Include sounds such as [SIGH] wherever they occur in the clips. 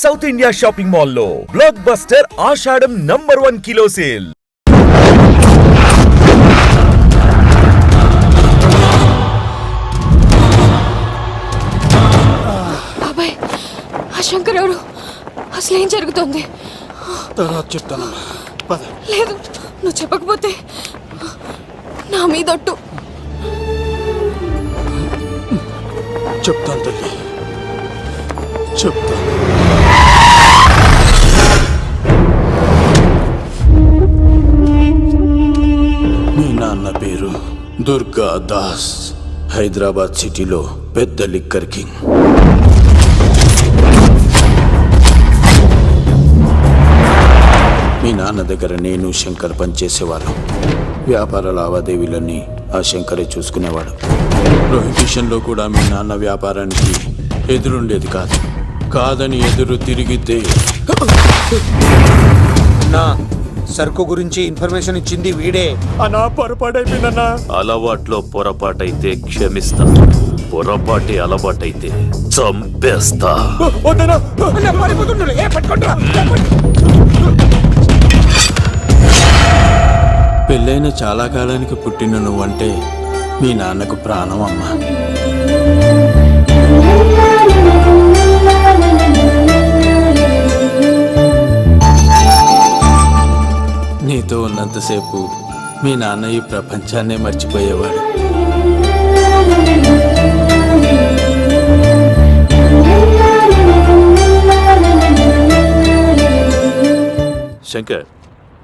South India shopping మాల్లో blockbuster Ashadam number one kilo sale బాబాయ్ ఆ శంకర్ ఎవరు? అసలు ఏం జరుగుతోంది? తర్వాత చెప్తానమ్మా పద. లేదు నువ్వు చెప్పకపోతే నా మీదొట్టు చెప్తాను తల్లి. చెప్తాను. దాస్ హైదరాబాద్ సిటీలో పెద్ద లిక్కర్ కింగ్. మీ నాన్న దగ్గర నేను శంకర్ పనిచేసేవాళ్ళం. వ్యాపార లావాదేవీలన్నీ ఆ శంకరే చూసుకునేవాడు. ప్రొహిబిషన్లో కూడా మీ నాన్న వ్యాపారానికి ఎదురుండేది కాదు. కాదని ఎదురు తిరిగితే నా సరుకు గురించి ఇన్ఫర్మేషన్ ఇచ్చింది వీడే. అనా పొరపాడైపోయినన్నా అలవాట్లో పొరపాటైతే క్షమిస్తా. పొరపాటి అలవాటైతే చంపేస్తా. వద్దనా పెళ్ళైన చాలా కాలానికి పుట్టిన నువ్వంటే మీ నాన్నకు ప్రాణం అమ్మా. ఉన్నంతసేపు మీ నాన్న ఈ ప్రపంచాన్నే మర్చిపోయేవాడు Shankar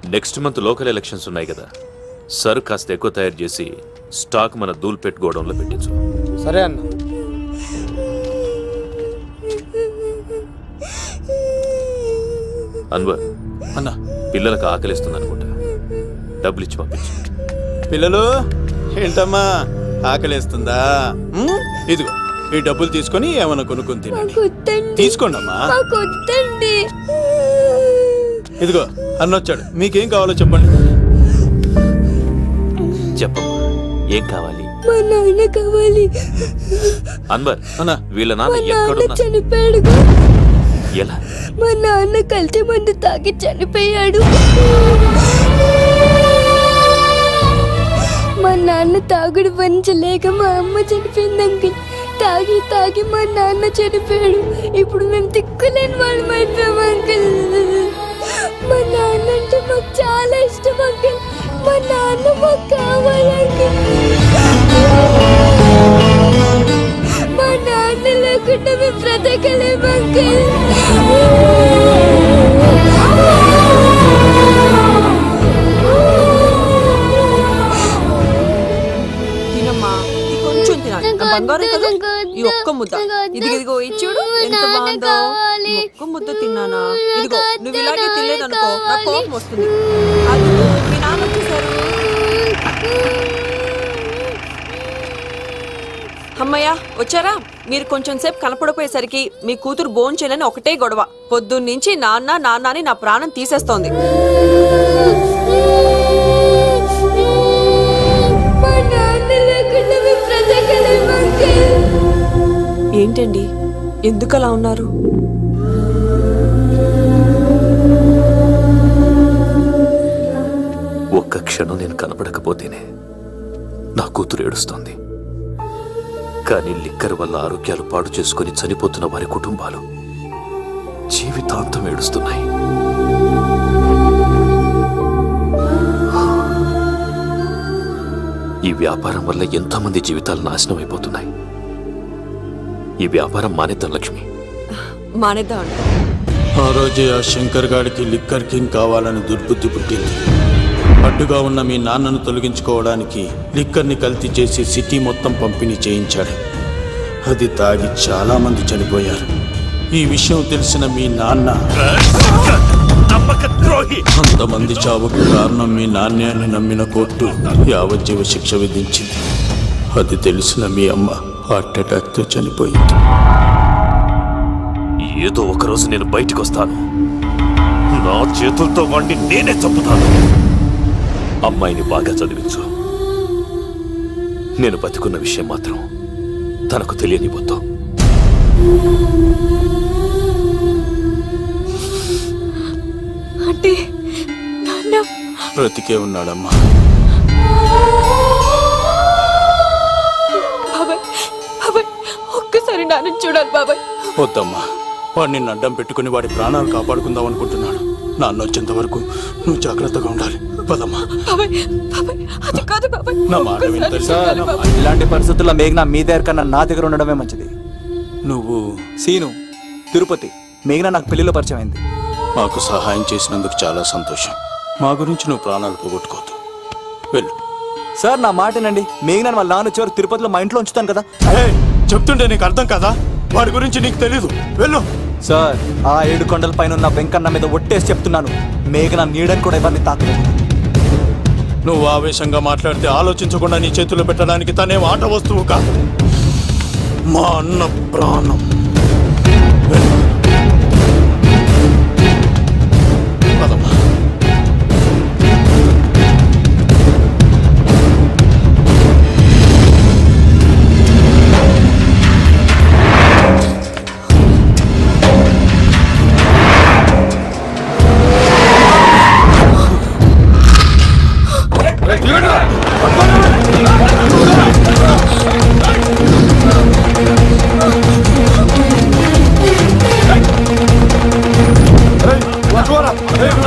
next month local elections ఉన్నాయి కదా. సరు కాస్త ఎక్కువ తయారు చేసి స్టాక్ మన దూల్పేట్ గోడౌన్లో పెట్టించు. సరే అన్న. అన్వర్ అన్నా. పిల్లలకు ఆకలిస్తుంది అనుకుంటా డబ్బులు ఇచ్చి పంపించు. పిల్లలు ఏంటమ్మా? ఆకలేస్తుందా? ఉమ్, ఇదిగో ఈ డబ్బులు తీసుకొని ఏమైనా కొనుక్కొని తినండి. తీసుకోండి అమ్మా వద్దండి ఇదిగో అన్న వచ్చాడు మీకేం కావాలో చెప్పండి. చెప్పమ్మా ఏం కావాలి? మా నాన్న కావాలి. అన్వర్ అన్నా. వీళ్ళ మా నాన్న ఎక్కడున్నా చనిపోయాడు. ఎలా? మా నాన్న కలిసి మందు తాగి చనిపోయాడు. మా నాన్న తాగుడు వంచలేక మా అమ్మ చనిపోయింది అంకుల్ తాగి తాగి మా నాన్న చనిపోయాడు. ఇప్పుడు మేము తిక్కులేని వాళ్ళం అయిపోయాము అంకుల్. మా నాన్న అంటే మాకు చాలా ఇష్టం అంకుల్. మా నాన్న మాకు కావాలి అంకుల్. మా నాన్న లేకుండా మేము బ్రతకలేము అంకుల్. బంగారం కదా? ఈ ఒక్క ముద్ద. వద్దు. ఇదిగో ఇచ్చుడు ఎంత బాగుందో. ఈ ఒక్క ముద్ద తిన్నానా? ఇదిగో నువ్వు ఇలాగే నాన్న తినలేదనుకో నాకు. కోపం వస్తుంది. అది మీ నాన్న వచ్చేసారు. అమ్మయ్య వచ్చారా? మీరు కొంచెం సేపు కనపడిపోయేసరికి మీ కూతురు బోన్ చేయనని ఒకటే గొడవ. పొద్దున్నుంచి నాన్న నాన్న అని నా ప్రాణం తీసేస్తోంది. ఏంటండి? ఎందుకు అలా ఉన్నారు? ఒక్క క్షణం నేను కనపడకపోతేనే నా కూతురు ఏడుస్తోంది. కానీ లిక్కర్ వల్ల ఆరోగ్యాలు పాడు చేసుకుని చనిపోతున్న వారి కుటుంబాలు జీవితాంతం ఏడుస్తున్నాయి. ఈ వ్యాపారం వల్ల ఎంతోమంది జీవితాలు నాశనం అయిపోతున్నాయి ఈ వ్యాపారం మానేద్దాం లక్ష్మి. మానేద్దామండి ఆ రోజే ఆ శంకర్ గాడికి లిక్కర్ కింగ్ కావాలని దుర్బుద్ధి పుట్టింది. అడ్డుగా ఉన్న మీ నాన్నను తొలగించుకోవడానికి లిక్కర్ని కల్తీ చేసి సిటీ మొత్తం పంపిణీ చేయించాడు. అది తాగి చాలా మంది చనిపోయారు. ఈ విషయం తెలిసిన మీ నాన్న అంతమంది చావుకు కారణం మీ నాన్నే అని నమ్మిన కోర్టు యావజ్జీవ శిక్ష విధించింది. అది తెలిసిన మీ అమ్మ. హార్ట్ అటాక్తో చనిపోయింది. ఏదో ఒకరోజు నేను బయటకు వస్తాను నా చేతులతో వండి నేనే చంపుతాను. అమ్మాయిని బాగా చదివించు. నేను బతుకున్న విషయం మాత్రం తనకు తెలియనిపోతా అంటే బ్రతికే ఉన్నాడమ్మా. నాన్న చూడాలి బాబాయ్. వద్దమ్మా వాడు నిన్ను అడ్డం పెట్టుకుని వాడి ప్రాణాలు కాపాడుకుందాం అనుకుంటున్నాడు. నాన్న వచ్చేంత వరకు నువ్వు జాగ్రత్తగా ఉండాలి. పదమ్మా. బాబాయ్ బాబాయ్ అది కాదు బాబాయ్. నా మాట. ఇలాంటి పరిస్థితుల్లో మేఘన మీ దగ్గర కన్నా నా దగ్గర ఉండడమే మంచిది. నువ్వు సీను తిరుపతి మేఘన నాకు పెళ్ళిలో పరిచయం అయింది. మాకు సహాయం చేసినందుకు చాలా సంతోషం. మా గురించి నువ్వు ప్రాణాలు పోగొట్టుకోవద్దు. వెళ్ళు. సార్ నా మాటనండి మేఘన వాళ్ళ నాన్న చివరి తిరుపతిలో మా ఇంట్లో ఉంచుతాను కదా. ఏయ్, చెప్తుంటే నీకు అర్థం కదా? వాడి గురించి నీకు తెలీదు. వెళ్ళు. సార్ ఆ ఏడు కొండల పైన ఉన్న వెంకన్న మీద ఒట్టేసి చెప్తున్నాను. మేఘన నీడని కూడా ఎవరిని తాకలేదు. నువ్వు ఆవేశంగా మాట్లాడితే ఆలోచించకుండా నీ చేతుల్లో పెట్టడానికి తనేం ఆట వస్తువు కాదు మా అన్న ప్రాణం.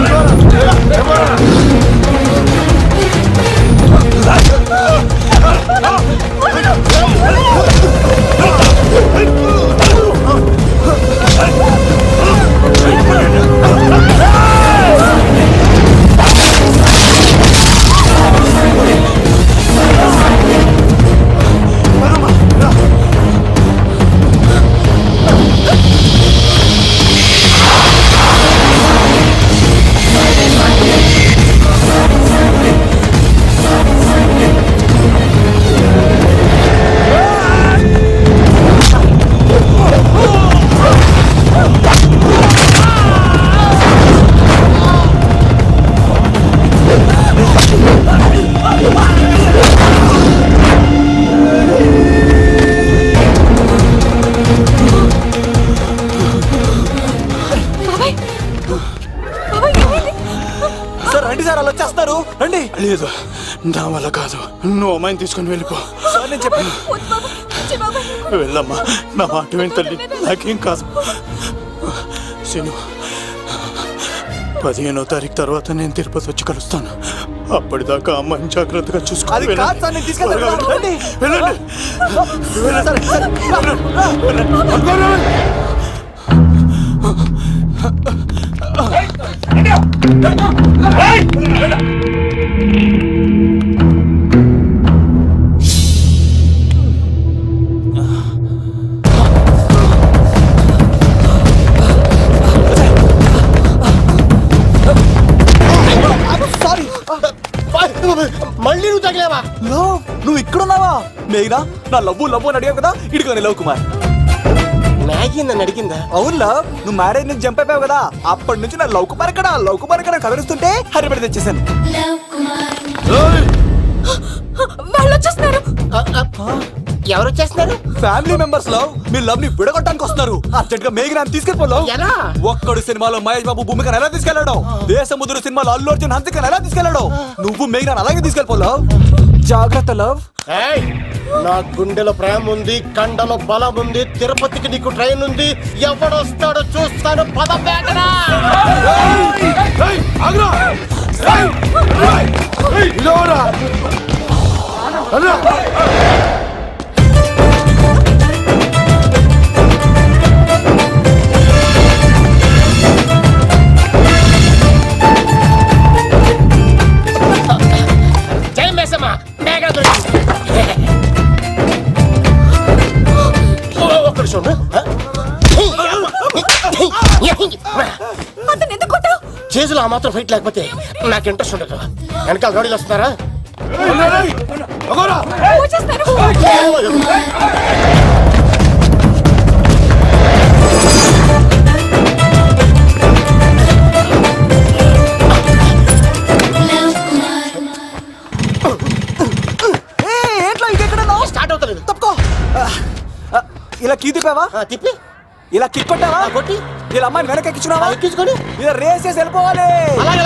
బాబాయ్ రండి సార్ అలా వచ్చేస్తారు. రండి. లేదు నా వల్ల కాదు. నువ్వు అమ్మాయిని తీసుకొని వెళ్ళిపో. సార్ నేను చెప్పాను. వెళ్ళమ్మా నా మాట విని తల్లి. నాకేం కాదు. శను పదిహేనో తారీఖు తర్వాత నేను తిరుపతి వచ్చి కలుస్తాను. అప్పటిదాకా అమ్మాయిని జాగ్రత్తగా చూసుకో అది కాదు సార్ నేను తీసుకెళ్తాను. రండి. వెళ్ళండి. నా లవ్వు లవ్వు అని అడిగావు కదా ఇడిగోని లవ్ కుమార్. మ్యాగీ నన్ను అడిగిందా? అవును లవ్ నువ్వు మ్యారేజ్ నుంచి జంప్ అయిపోయావు కదా అప్పటి నుంచి నా లవ్ కుమార్ ఇక్కడ లవ్ కుమార్ ఇక్కడ కవరిస్తుంటే హరిపడి తెచ్చేసాను వాళ్ళు వచ్చేస్తున్నారు ఎవరు వచ్చేస్తున్నారు ఫ్యామిలీ మెంబర్స్ లవ్ మీ లవ్ని విడగొట్టడానికి వస్తున్నారు. అర్జెంట్గా మేఘనా తీసుకెళ్ళిపోలేవు ఎలా? ఒక్కడు సినిమాలో మహేష్ బాబు భూమికను ఎలా తీసుకెళ్ళాడు? దేశముద్రు సినిమాలో అల్లు అర్జున్ హంసికను ఎలా తీసుకెళ్ళాడు? నువ్వు మేఘనా అలాగే తీసుకెళ్ళిపోలేవు జాగ్రత్త లవ్! నా గుండెలో ప్రేమ ఉంది కండలో బలం ఉంది తిరుపతికి నీకు ట్రైన్ ఉంది. ఎవడొస్తాడో చూస్తాను. పద వేగరా ఆ మాత్రం ఫైట్ లేకపోతే నాకు ఇంట్రెస్ట్ ఉండదు. వెనకాల గాడీలు వస్తున్నారా? స్టార్ట్ అవుతలేదు. తప్పుకో. ఇలా కీ తిప్పావా? తిప్పి. ఇలా కిక్ కొట్టావా? కొట్టి. ఇలా అమ్మాయిని వెనక ఎక్కించున్నావా ఎక్కించుకొని. ఇలా రేస్ చేసి వెళ్ళిపోవాలి. అలాగే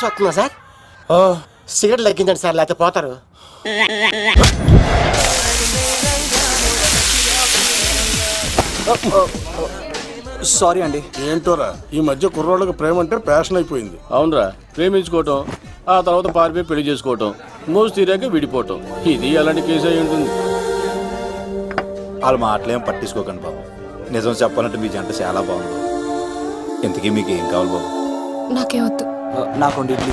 ఆయాసం వస్తుందా సార్? సిగరెట్ లెక్కించండి సార్ లేకపోతే పోతారు. సారీ అండి. ఏంటోరా ఈ మధ్య కుర్రోళ్ళకి ప్రేమ అంటే ప్యాషన్ అయిపోయింది. అవునరా ప్రేమించుకోవటం ఆ తర్వాత పారిపోయి పెళ్ళి చేసుకోవటం మోజు తీరాక విడిపోవటం ఇది అలాంటి కేసు అయి ఉంటుంది? వాళ్ళ మాటలేం పట్టించుకోకండి బాబు. నిజం చెప్పాలంటే మీ జంట చాలా బాగుంది. ఇంతకీ మీకు ఏం కావాలి బాబు? నాకేవద్దు నాకు ఇడ్లీ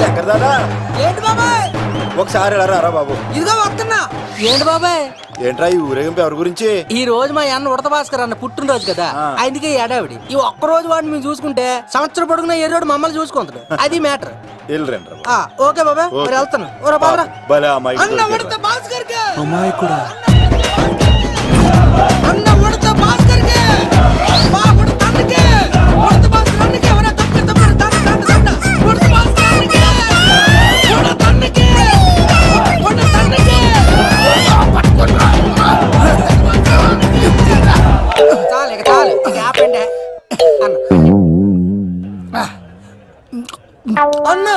శంకర్ దాదా ఏంటి బాబాయ్ ఒకసారి బాబు. ఇదిగో వస్తున్నా. ఏంటి బాబాయ్? ఏంట్రా ఈ ఊరేగింపు ఎవరి గురించి? ఈ రోజు మా అన్న ఉడత భాస్కర్ అన్న పుట్టినరోజు కదా. అందుకే ఈ ఏడావిడి ఈ ఒక్క రోజు వాడిని మేము చూసుకుంటే సంవత్సరం పొడుగున ఏ రోడ్డు మమ్మల్ని చూసుకుంటాడు. అది మ్యాటర్. ఓకే బాబాయ్. మరి వెళ్తాను ఓరా బాబరా భలే అమ్మాయి అన్న ఉడత భాస్కర్కి అమ్మాయి కూడా. అన్న ఉడత భాస్కర్ అన్న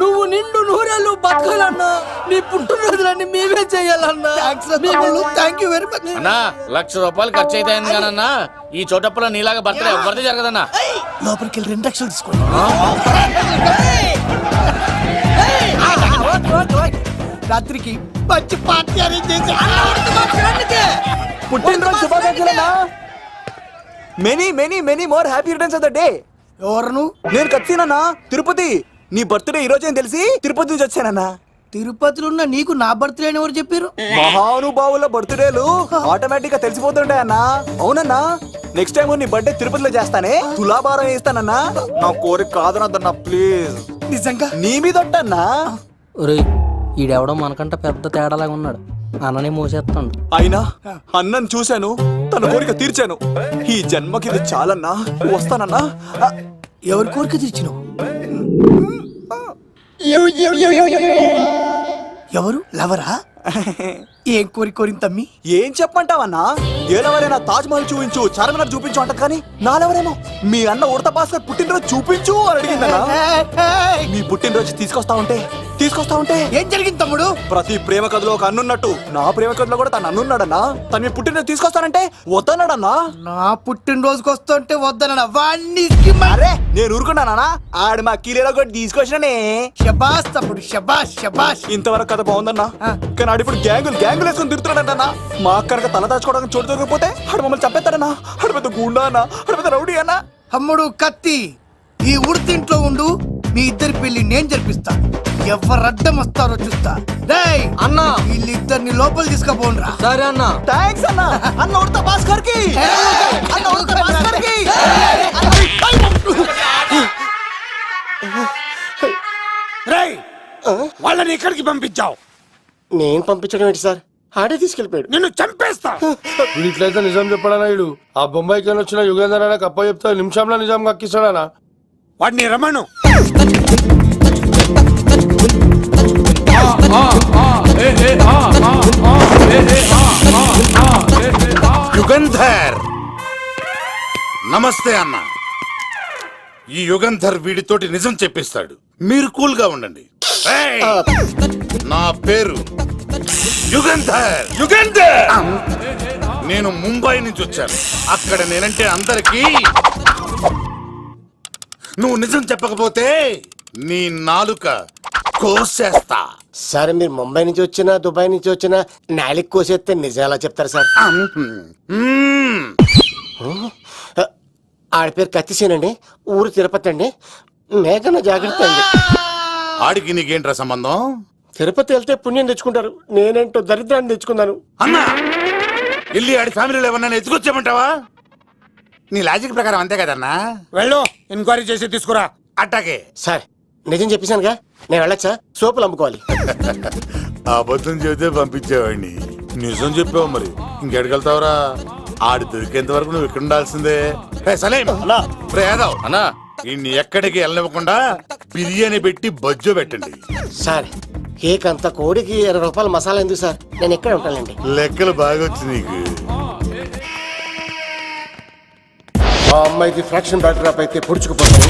నువ్వు నిండు నూరేళ్ళు బతకాలన్నా నీ పుట్టినరోజులన్నీ మేమే చేయాలన్నా. థ్యాంక్ యూ వెరీ మచ్ అన్నా లక్ష రూపాయలు ఖర్చు అయితే కానన్నా ఈ చోటప్పులో నీలాగా బర్త్డే ఎవరిది జరగదన్నా? లోపలికి వెళ్ళి రెండు లక్షలు తీసుకోండి. రాత్రికి మంచి పార్టీ అరేంజ్ చేసి పుట్టినరోజు శుభాకాంక్షలన్నా many many many more happy returns of the day ఎవరు నేను కత్తినన్నా తిరుపతి నీ బర్త్డే ఈ రోజే అని తెలిసి? తిరుపతి నుంచి వచ్చానన్నా. తిరుపతిలో ఉన్న నీకు నా బర్త్డే అని ఎవరు చెప్పారు? మహానుభావుల బర్త్డేలు ఆటోమేటిక్గా తెలిసిపోతుంటాయన్నా. అవునన్నా? నెక్స్ట్ టైం నీ బర్త్డే తిరుపతిలో చేస్తానే. తులాభారం వేస్తానన్నా. నా కోరిక కాదనద్దన్నా ప్లీజ్. నిజంగా? నీ మీద ఒట్టన్నా. ఒరేయ్ ఈడెవడో మనకంట పెద్ద తేడాలాగా ఉన్నాడు. అన్ననే మోసేస్తాడు అయినా అన్నను చూశాను తన కోరిక తీర్చాను. ఈ జన్మకి ఇది చాలన్నా వస్తానన్నా? ఎవరి కోరిక తీర్చినావు ఎవరు? లవరా? [LAUGHS] ఏం కోరి కోరింది తమ్మి? ఏం చెప్పమంటావన్నా? ఏలవరైనా తాజ్ మహల్ చూపించు చార్మినార్ చూపించు అంట కానీ నాలెవరేమో? మీ అన్న ఉడత భాస్కర్ పుట్టినరోజు చూపించు అని అడిగిందన్నా. మీ పుట్టినరోజు తీసుకొస్తా ఉంటే తీసుకొస్తా ఉంటే. ఏం జరిగింది తమ్ముడు? ప్రతి ప్రేమ కథలో ఒక అన్నున్నట్టు నా ప్రేమ కథలో కూడా తను అన్నున్నాడన్నా. తను మీ పుట్టినరోజు తీసుకొస్తానంటే వద్దన్నాడన్నా. నా పుట్టినరోజుకి వస్తుంటే వద్దన వాణ్ణి అరే నేను ఊరుకున్నానా ఆడు మా కీలేలో కూడా తీసుకొచ్చిననే. షబాష్ తమ్ముడు షబాష్ షబాష్ ఇంతవరకు కథ బాగుందన్నా. కానీ ఆడు ఇప్పుడు గ్యాంగులు గ్యాంగులు వేసుకొని తిరుగుతున్నాడన్నా మా అక్కడికి తల దాచుకోవడానికి చోటు దొరికిపోతే ఆడు మమ్మల్ని చంపేస్తాడన్నా? ఆడు పెద్ద గుండా అన్నా? ఆడు పెద్ద రౌడీ అన్నా? తమ్ముడు కత్తి ఈ ఉడితింట్లో ఉండు మీ ఇద్దరి పెళ్ళి నేను జరిపిస్తా. ఎవరు అడ్డం వస్తారో చూస్తా. డేయ్ అన్నా! వీళ్ళిద్దరిని లోపల తీసుకుపోండ్రా. సరే అన్నా! థ్యాంక్స్ అన్నా! అన్న ఉడత భాస్కర్కి అన్న ఉడత భాస్కర్కి వాళ్ళని ఇక్కడికి పంపించావు? నేను పంపించడం ఏంటి సార్? ఆడే తీసుకెళ్ళిపోయాడు. నిన్ను చంపేస్తా! ఇట్లయితే నిజం చెప్పడానా ఇడు ఆ బొంబాయికి వెళ్ళి వచ్చిన యుగేందర్ అనే కప్ప చెప్తే నిమిషంలో నిజం కక్కిస్తాడానా? వాడిని రమణు యుగంధర్! నమస్తే అన్న. ఈ యుగంధర్ వీడితోటి నిజం చెప్పిస్తాడు. మీరు కూల్గా ఉండండి! నా పేరు యుగంధర్! యుగంధర్! నేను ముంబై నుంచి వచ్చాను. అక్కడ నేనంటే అందరికీ నువ్వు నిజం చెప్పకపోతే నీ నాలుక కోసేస్తా. సార్ మీరు ముంబై నుంచి వచ్చినా దుబాయ్ నుంచి వచ్చినా నాలిక్ కోసేస్తే నిజాలా చెప్తారు సార్? మ్మ్. ఆడ పేరు కత్తిసేనండి ఊరు తిరుపతి అండి. మేఘన జాగ్రత్త అండి. ఆడికి నీకేంట్రా సంబంధం? తిరుపతి వెళ్తే పుణ్యం తెచ్చుకుంటారు. నేనేంటో దరిద్రాన్ని తెచ్చుకున్నాను. అన్నా! వెళ్ళి ఆడి ఫ్యామిలీలో ఎవరన్నా ఎత్తుకొచ్చామంటావా నీ లాజిక్ ప్రకారం అంతే కదన్నా? వెళ్ళు ఎంక్వైరీ చేసి తీసుకురా. అట్టాకే సార్ నిజం చెప్పేశానుగా? నేను వెళ్ళచ్చా? సోపులు అమ్ముకోవాలి. అబద్ధం చెబితే పంపించేవాడిని. నిజం చెప్పావు మరి. ఇంకెడగలుగుతావురా ఆడి దొరికేంత వరకు నువ్వు ఇక్కడ ఉండాల్సిందే. సలేం! యాదవ్! అన్నా! ఇన్ని ఎక్కడికి వెళ్ళనివ్వకుండా బిర్యానీ పెట్టి బజ్జో పెట్టండి. సార్ కేక్ అంత కోడికి ఇరవై రూపాయల మసాలా ఎందుకు సార్? నేను ఎక్కడ ఉంటానండి? లెక్కలు బాగా వచ్చి నీకు. ఆ అమ్మాయికి ఫ్రాక్షన్ బ్యాక్ డ్రాప్ అయితే పొడుచుకుపోతాను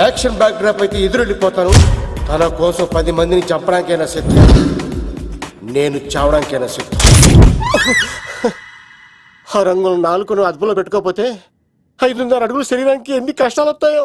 యాక్షన్ బ్యాక్ డ్రాప్ అయితే ఎదురెళ్ళిపోతాను తన కోసం పది మందిని చంపడానికైనా సిద్ధం నేను చావడానికైనా సిద్ధం ఆ రంగులు నాలుగును అదుపులో పెట్టుకోకపోతే ఐదున్నర అడుగులు శరీరానికి ఎన్ని కష్టాలు వస్తాయో